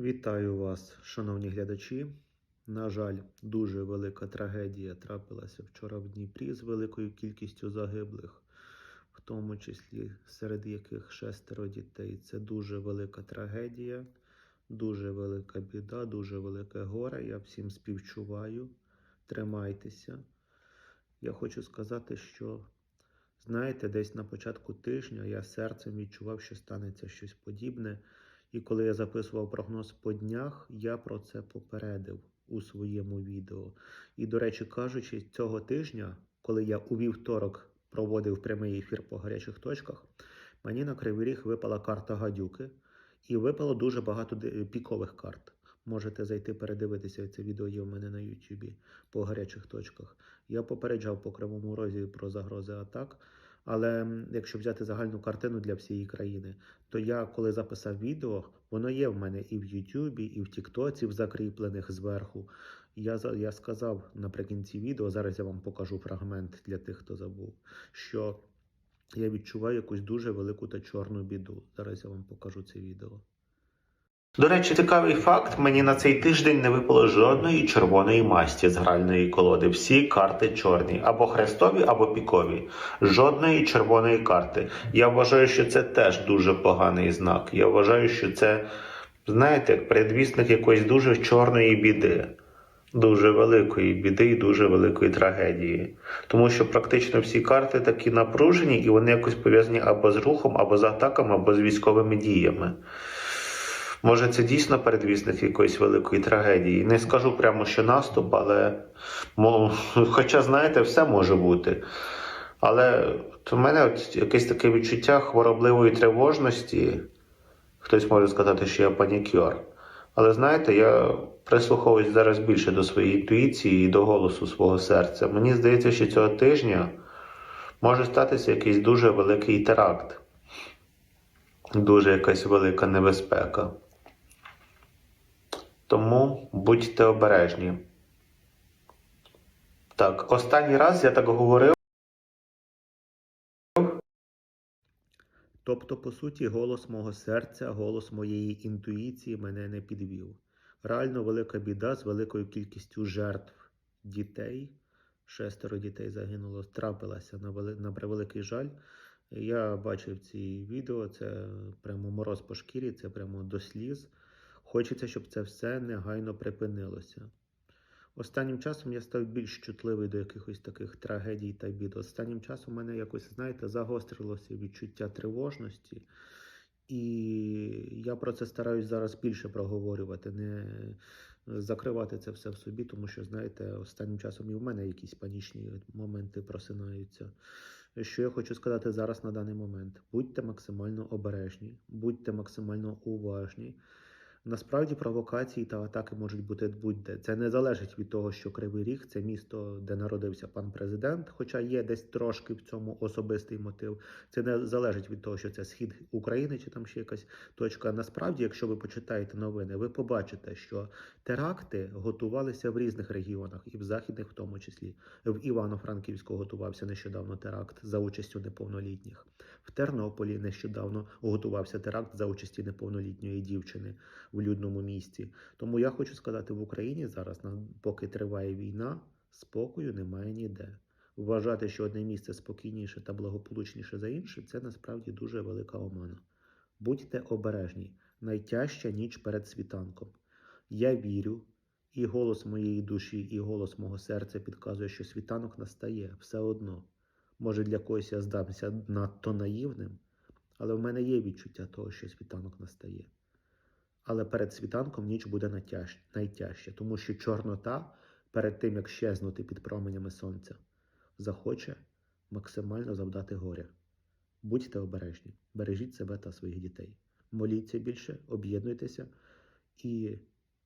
Вітаю вас, шановні глядачі. На жаль, дуже велика трагедія трапилася вчора в Дніпрі з великою кількістю загиблих, в тому числі серед яких шестеро дітей. Це дуже велика трагедія, дуже велика біда, дуже велике горе. Я всім співчуваю. Тримайтеся. Я хочу сказати, що знаєте, десь на початку тижня я серцем відчував, що станеться щось подібне. І коли я записував прогноз по днях, я про це попередив у своєму відео. І, до речі, кажучи, цього тижня, коли я у вівторок проводив прямий ефір по гарячих точках, мені на кривий ріг випала карта гадюки, і випало дуже багато пікових карт. Можете зайти передивитися це відео є в мене на Ютубі по гарячих точках. Я попереджав по кривому розі про загрози атак. Але якщо взяти загальну картину для всієї країни, то я коли записав відео, воно є в мене і в Ютубі, і в Тіктоці, в закріплених зверху. Я, я сказав наприкінці відео, зараз я вам покажу фрагмент для тих, хто забув, що я відчуваю якусь дуже велику та чорну біду. Зараз я вам покажу це відео. До речі, цікавий факт: мені на цей тиждень не випало жодної червоної масті з гральної колоди. Всі карти чорні, або хрестові, або пікові. Жодної червоної карти. Я вважаю, що це теж дуже поганий знак. Я вважаю, що це, знаєте, як предвісник якоїсь дуже чорної біди. Дуже великої біди і дуже великої трагедії. Тому що практично всі карти такі напружені, і вони якось пов'язані або з рухом, або з атаками, або з військовими діями. Може, це дійсно передвісник якоїсь великої трагедії. Не скажу прямо, що наступ, але хоча, знаєте, все може бути. Але у мене от якесь таке відчуття хворобливої тривожності. Хтось може сказати, що я панікер. Але знаєте, я прислуховуюсь зараз більше до своєї інтуїції і до голосу свого серця. Мені здається, що цього тижня може статися якийсь дуже великий теракт, дуже якась велика небезпека. Тому будьте обережні. Так, останній раз я так говорив. Тобто, по суті, голос мого серця, голос моєї інтуїції мене не підвів. Реально велика біда з великою кількістю жертв дітей. Шестеро дітей загинуло, трапилася на, вели... на превеликий жаль. Я бачив ці відео, це прямо мороз по шкірі, це прямо до сліз. Хочеться, щоб це все негайно припинилося. Останнім часом я став більш чутливий до якихось таких трагедій та бід. Останнім часом у мене якось, знаєте, загострилося відчуття тривожності. І я про це стараюсь зараз більше проговорювати, не закривати це все в собі, тому що, знаєте, останнім часом і в мене якісь панічні моменти просинаються. Що я хочу сказати зараз на даний момент: будьте максимально обережні, будьте максимально уважні. Насправді провокації та атаки можуть бути будь-де. Це не залежить від того, що Кривий Ріг це місто, де народився пан президент, хоча є десь трошки в цьому особистий мотив. Це не залежить від того, що це схід України чи там ще якась точка. Насправді, якщо ви почитаєте новини, ви побачите, що теракти готувалися в різних регіонах, і в західних, в тому числі. В Івано-Франківську готувався нещодавно теракт за участю неповнолітніх. В Тернополі нещодавно готувався теракт за участі неповнолітньої дівчини в людному місці. Тому я хочу сказати, в Україні зараз, поки триває війна, спокою немає ніде. Вважати, що одне місце спокійніше та благополучніше за інше, це насправді дуже велика омана. Будьте обережні, найтяжча ніч перед світанком. Я вірю, і голос моєї душі, і голос мого серця підказує, що світанок настає все одно. Може, для когось я здамся надто наївним, але в мене є відчуття того, що світанок настає. Але перед світанком ніч буде найтяжча, тому що Чорнота перед тим, як щезнути під променями сонця, захоче максимально завдати горя. Будьте обережні, бережіть себе та своїх дітей. Моліться більше, об'єднуйтеся і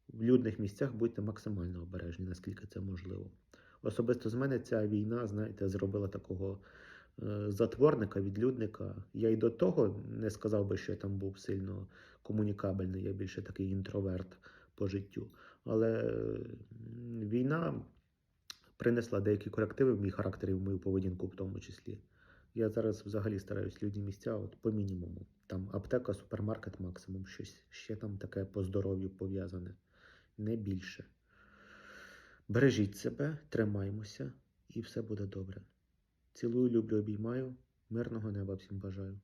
в людних місцях будьте максимально обережні, наскільки це можливо. Особисто з мене ця війна, знаєте, зробила такого затворника, відлюдника. Я й до того не сказав би, що я там був сильно комунікабельний, я більше такий інтроверт по життю. Але е, війна принесла деякі корективи в мій характер і в мою поведінку, в тому числі. Я зараз взагалі стараюсь людні місця от по мінімуму. Там аптека, супермаркет, максимум щось ще там таке по здоров'ю пов'язане. Не більше. Бережіть себе, тримаймося, і все буде добре. Цілую, люблю, обіймаю. Мирного неба всім бажаю.